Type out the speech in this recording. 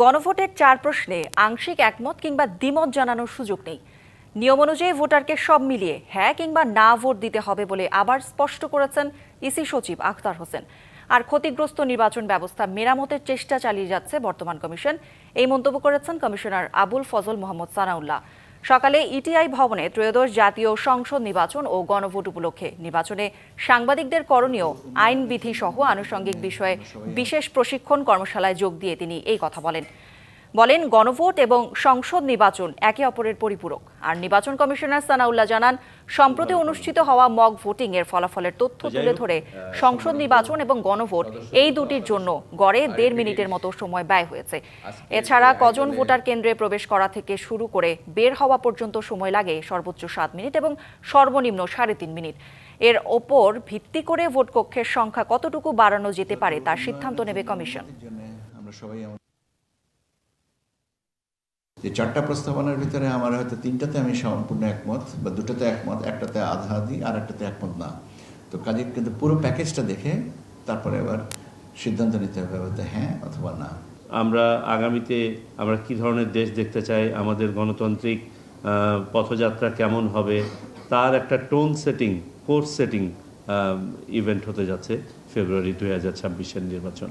গণভোটের চার প্রশ্নে আংশিক একমত কিংবা দ্বিমত জানানোর সুযোগ নেই। নিয়ম অনুযায়ী ভোটারকে সব মিলিয়ে হ্যাঁ কিংবা না ভোট দিতে হবে বলে আবার স্পষ্ট করেছেন ইসি সচিব আখতার হোসেন। আর ক্ষতিগ্রস্ত নির্বাচন ব্যবস্থা মেরামতের চেষ্টা চালিয়ে যাচ্ছে বর্তমান কমিশন। এই মন্তব্য করেছেন কমিশনার আবুল ফজল মোহাম্মদ সানাউল্লাহ। সকালে ইটিআই ভবনে ত্রয়োদশ জাতীয় সংসদ নির্বাচন ও গণভোট উপলক্ষে নির্বাচনে সাংবাদিকদের করণীয় আইনবিধি সহ আনুষঙ্গিক বিষয়ে বিশেষ প্রশিক্ষণ কর্মশালায় যোগ দিয়ে তিনি এই কথা বলেন। বলেন গণভোট এবং সংসদ নির্বাচন একে অপরের পরিপূরক। আর নির্বাচন কমিশনার সানাউল্লাহ জানান সম্প্রতি অনুষ্ঠিত হওয়া মক ভোটিং এর ফলাফলের তথ্য তুলে ধরে সংসদ নির্বাচন এবং গণভোট এই দুটির জন্য গড়ে দেড় মিনিটের মতো সময় ব্যয় হয়েছে। এছাড়া কজন ভোটার কেন্দ্রে প্রবেশ করা থেকে শুরু করে বের হওয়া পর্যন্ত সময় লাগে সর্বোচ্চ সাত মিনিট এবং সর্বনিম্ন সাড়ে তিন মিনিট। এর ওপর ভিত্তি করে ভোট কক্ষের সংখ্যা কতটুকু বাড়ানো যেতে পারে তার সিদ্ধান্ত নেবে কমিশন জন্য আমরা সবাই আমার- যে চারটা প্রস্তাবনার ভিতরে আমার হয়তো তিনটাতে আমি সম্পূর্ণ একমত বা দুটোতে একমত, একটাতে আধা আধি আর একটাতে একমত না। তো কাজে কিন্তু পুরো প্যাকেজটা দেখে তারপরে আবার সিদ্ধান্ত নিতে হবে হয়তো হ্যাঁ অথবা না। আমরা আগামীতে আমরা কি ধরনের দেশ দেখতে চাই, আমাদের গণতান্ত্রিক পথযাত্রা কেমন হবে, তার একটা tone setting, course setting event হতে যাচ্ছে ফেব্রুয়ারি দুই হাজার নির্বাচন।